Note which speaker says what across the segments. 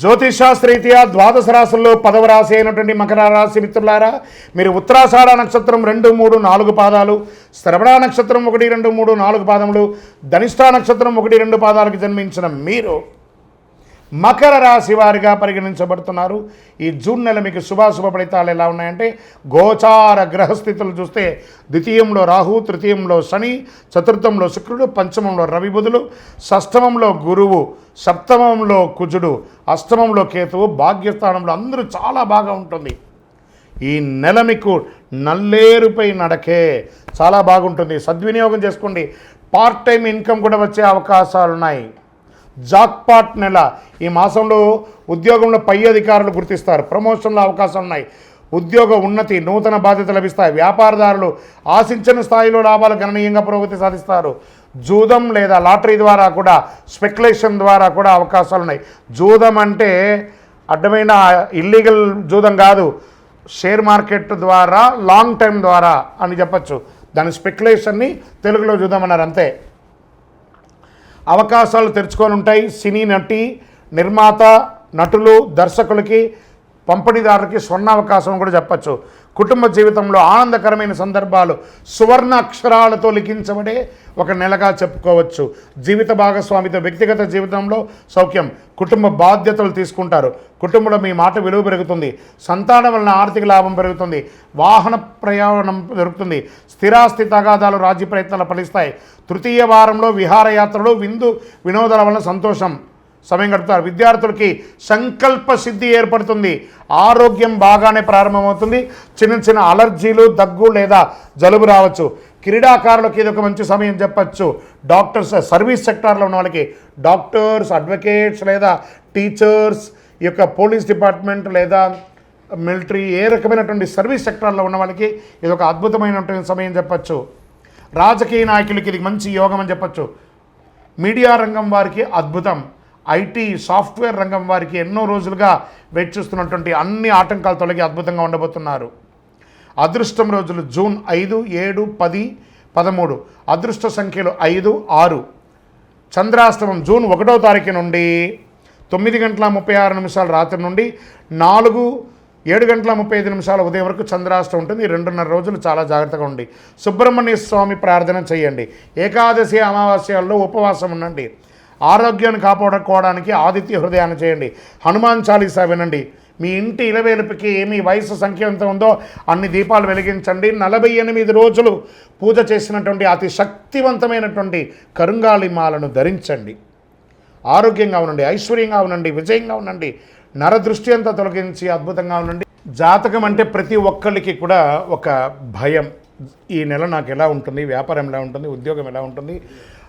Speaker 1: జ్యోతిషాస్త్రీత్యా ద్వాదశ రాశుల్లో పదవ రాశి అయినటువంటి మకర రాశి మిత్రులారా మీరు ఉత్తరాషాఢ నక్షత్రం రెండు మూడు నాలుగు పాదాలు శ్రవణ నక్షత్రం ఒకటి రెండు మూడు నాలుగు పాదములు ధనిష్టా నక్షత్రం ఒకటి రెండు పాదాలకు జన్మించిన మీరు మకర రాశి వారిగా పరిగణించబడుతున్నారు. ఈ జూన్ నెల మీకు శుభాశుభ ఫలితాలు ఎలా ఉన్నాయంటే గోచార గ్రహస్థితులు చూస్తే ద్వితీయంలో రాహు తృతీయంలో శని చతుర్థంలో శుక్రుడు పంచమంలో రవి బుధులు షష్టమంలో గురువు సప్తమంలో కుజుడు అష్టమంలో కేతువు భాగ్యస్థానంలో అందరూ చాలా బాగా ఉంటుంది. ఈ నెల మీకు నల్లేరుపై నడకే చాలా బాగుంటుంది. సద్వినియోగం చేసుకోండి. పార్ట్ టైం ఇన్కమ్ కూడా వచ్చే అవకాశాలు ఉన్నాయి జాక్పాట్ నెల. ఈ మాసంలో ఉద్యోగంలో పై అధికారులు గుర్తిస్తారు. ప్రమోషన్ల అవకాశాలు ఉన్నాయి. ఉద్యోగ ఉన్నతి నూతన బాధ్యత లభిస్తాయి. వ్యాపారదారులు ఆశించిన స్థాయిలో లాభాలు గణనీయంగా పురోగతి సాధిస్తారు. జూదం లేదా లాటరీ ద్వారా కూడా స్పెక్యులేషన్ ద్వారా కూడా అవకాశాలు ఉన్నాయి. జూదం అంటే అడ్డమైన ఇల్లీగల్ జూదం కాదు. షేర్ మార్కెట్ ద్వారా లాంగ్ టైం ద్వారా అని చెప్పచ్చు. దాని స్పెక్యులేషన్ని తెలుగులో చూద్దామన్నారు అంతే. అవకాశాలు తెరుచుకొని ఉంటాయి. సినీ నటి నిర్మాత నటులు దర్శకులకి పంపిణీదారులకి స్వర్ణ అవకాశం కూడా చెప్పచ్చు. కుటుంబ జీవితంలో ఆనందకరమైన సందర్భాలు సువర్ణ అక్షరాలతో లిఖించబడే ఒక నెలగా చెప్పుకోవచ్చు. జీవిత భాగస్వామితో వ్యక్తిగత జీవితంలో సౌఖ్యం కుటుంబ బాధ్యతలు తీసుకుంటారు. కుటుంబంలో మీ మాట విలువ పెరుగుతుంది. సంతానం వలన ఆర్థిక లాభం పెరుగుతుంది. వాహన ప్రయాణం దొరుకుతుంది స్థిరాస్తి తగాదాలు రాజీ ప్రయత్నాలు ఫలిస్తాయి. తృతీయ వారంలో విహారయాత్రలు విందు వినోదాల వలన సంతోషం. సమయం గడుపుతారు విద్యార్థులకి సంకల్ప సిద్ధి ఏర్పడుతుంది. ఆరోగ్యం బాగానే ప్రారంభమవుతుంది. చిన్న చిన్న అలర్జీలు దగ్గు లేదా జలుబు రావచ్చు. క్రీడాకారులకి ఇది ఒక మంచి సమయం చెప్పచ్చు. డాక్టర్స్ సర్వీస్ సెక్టార్లో ఉన్న వాళ్ళకి డాక్టర్స్ అడ్వకేట్స్ లేదా టీచర్స్ ఈ యొక్క పోలీస్ డిపార్ట్మెంట్ లేదా మిలిటరీ ఏ రకమైనటువంటి సర్వీస్ సెక్టార్లో ఉన్న వాళ్ళకి ఇది ఒక అద్భుతమైనటువంటి సమయం చెప్పచ్చు. రాజకీయ నాయకులకి ఇది మంచి యోగం అని చెప్పచ్చు. మీడియా రంగం వారికి అద్భుతం. ఐటీ సాఫ్ట్వేర్ రంగం వారికి ఎన్నో రోజులుగా వెయిట్ చూస్తున్నటువంటి అన్ని ఆటంకాలు తొలగి అద్భుతంగా ఉండబోతున్నారు. అదృష్టం రోజులు జూన్ ఐదు ఏడు పది పదమూడు. అదృష్ట సంఖ్యలు ఐదు ఆరు. చంద్రాష్టమం జూన్ ఒకటో తారీఖు నుండి తొమ్మిది గంటల ముప్పై ఆరు నిమిషాల రాత్రి నుండి నాలుగు ఏడు గంటల ముప్పై ఐదు నిమిషాల ఉదయం వరకు చంద్రాష్టం ఉంటుంది. రెండున్నర రోజులు చాలా జాగ్రత్తగా ఉండి. సుబ్రహ్మణ్య స్వామి ప్రార్థన చేయండి. ఏకాదశి అమావాస్యాల్లో ఉపవాసం ఉండండి. ఆరోగ్యాన్ని కాపాడుకోవడానికి ఆదిత్య హృదయాన్ని చేయండి. హనుమాన్ చాలీసా వినండి. మీ ఇంటి ఇలవేలుపుకి మీ వయసు సంఖ్య ఎంత ఉందో అన్ని దీపాలు వెలిగించండి. నలభై ఎనిమిది రోజులు పూజ చేసినటువంటి అతి శక్తివంతమైనటువంటి కరుంగాళిమాలను ధరించండి. ఆరోగ్యంగా ఉండండి ఐశ్వర్యంగా ఉండండి విజయంగా ఉండండి నరదృష్టి అంతా తొలగించి అద్భుతంగా ఉండండి. జాతకం అంటే ప్రతి ఒక్కరికి కూడా ఒక భయం. ఈ నెల నాకు ఎలా ఉంటుంది వ్యాపారం ఎలా ఉంటుంది ఉద్యోగం ఎలా ఉంటుంది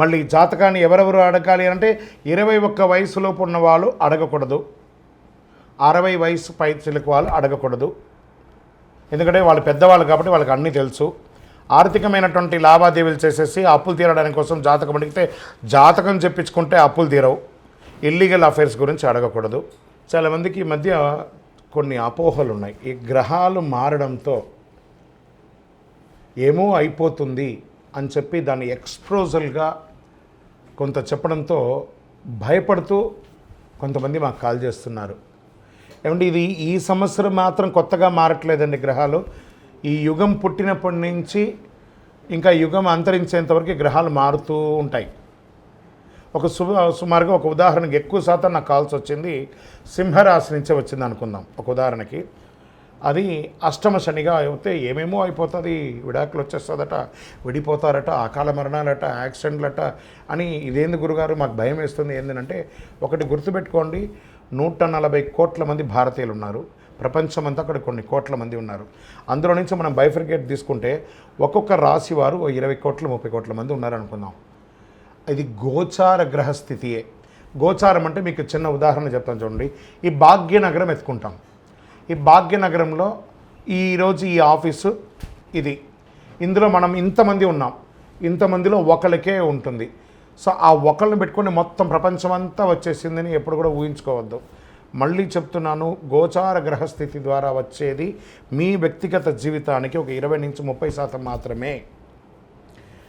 Speaker 1: మళ్ళీ జాతకాన్ని ఎవరెవరు అడగాలి అంటే ఇరవై ఒక్క వయసులోపు ఉన్న వాళ్ళు అడగకూడదు. అరవై వయసు పై చిలుకు వాళ్ళు అడగకూడదు. ఎందుకంటే వాళ్ళు పెద్దవాళ్ళు కాబట్టి వాళ్ళకి అన్నీ తెలుసు. ఆర్థికమైనటువంటి లావాదేవీలు చేసేసి అప్పులు తీరడానికి కోసం జాతకం అడిగితే జాతకం చెప్పించుకుంటే అప్పులు తీరవు. ఇల్లీగల్ అఫైర్స్ గురించి అడగకూడదు. చాలామందికి ఈ మధ్య కొన్ని అపోహలు ఉన్నాయి. ఈ గ్రహాలు మారడంతో ఏమో అయిపోతుంది అని చెప్పి దాన్ని ఎక్స్ప్రోజల్గా కొంత చెప్పడంతో భయపడుతూ కొంతమంది మాకు కాల్ చేస్తున్నారు. ఏమంటే ఇది ఈ సంవత్సరం మాత్రం కొత్తగా మారట్లేదండి గ్రహాలు. ఈ యుగం పుట్టినప్పటి నుంచి ఇంకా యుగం అంతరించేంతవరకు గ్రహాలు మారుతూ ఉంటాయి. ఒక సు సుమారుగా ఒక ఉదాహరణకి ఎక్కువ శాతం నాకు కాల్స్ వచ్చింది. సింహరాశి నుంచే వచ్చింది అనుకుందాం. ఒక ఉదాహరణకి. అది అష్టమ శనిగా అయితే ఏమేమో అయిపోతుంది విడాకులు వచ్చేస్తుందట విడిపోతారట అకాల మరణాలట యాక్సిడెంట్లట అని ఇదేంది గురుగారు? మాకు భయం వేస్తుంది. ఏంటంటే ఒకటి గుర్తుపెట్టుకోండి నూట నలభై కోట్ల మంది భారతీయులు ఉన్నారు. ప్రపంచమంతా అక్కడ కొన్ని కోట్ల మంది ఉన్నారు. అందులో నుంచి మనం బైఫర్గేట్ తీసుకుంటే ఒక్కొక్క రాశి వారు ఓ ఇరవై కోట్ల ముప్పై కోట్ల మంది ఉన్నారనుకుందాం. ఇది గోచార గ్రహస్థితియే. గోచారం అంటే మీకు చిన్న ఉదాహరణ చెప్తాను చూడండి. ఈ భాగ్యనగరం ఎత్తుకుంటాం. ఈ భాగ్యనగరంలో ఈరోజు ఈ ఆఫీసు ఇది. ఇందులో మనం ఇంతమంది ఉన్నాం. ఇంతమందిలో ఒకరికే ఉంటుంది. సో ఆ ఒకళ్ళని పెట్టుకొని మొత్తం ప్రపంచం అంతా వచ్చేసిందని ఎప్పుడు కూడా ఊహించుకోవద్దు. మళ్ళీ చెప్తున్నాను గోచార గ్రహస్థితి ద్వారా వచ్చేది మీ వ్యక్తిగత జీవితానికి ఒక ఇరవై నుంచి ముప్పై శాతం మాత్రమే.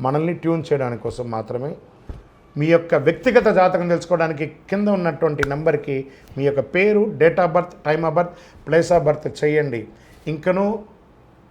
Speaker 1: మనల్ని ట్యూన్ చేయడానికి కోసం మాత్రమే మీ యొక్క వ్యక్తిగత జాతకం తెలుసుకోవడానికి కింద ఉన్నటువంటి నెంబర్కి మీ యొక్క పేరు date of birth time of birth place of birth చేయండి. ఇంకనూ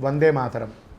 Speaker 1: వందే మాతరం.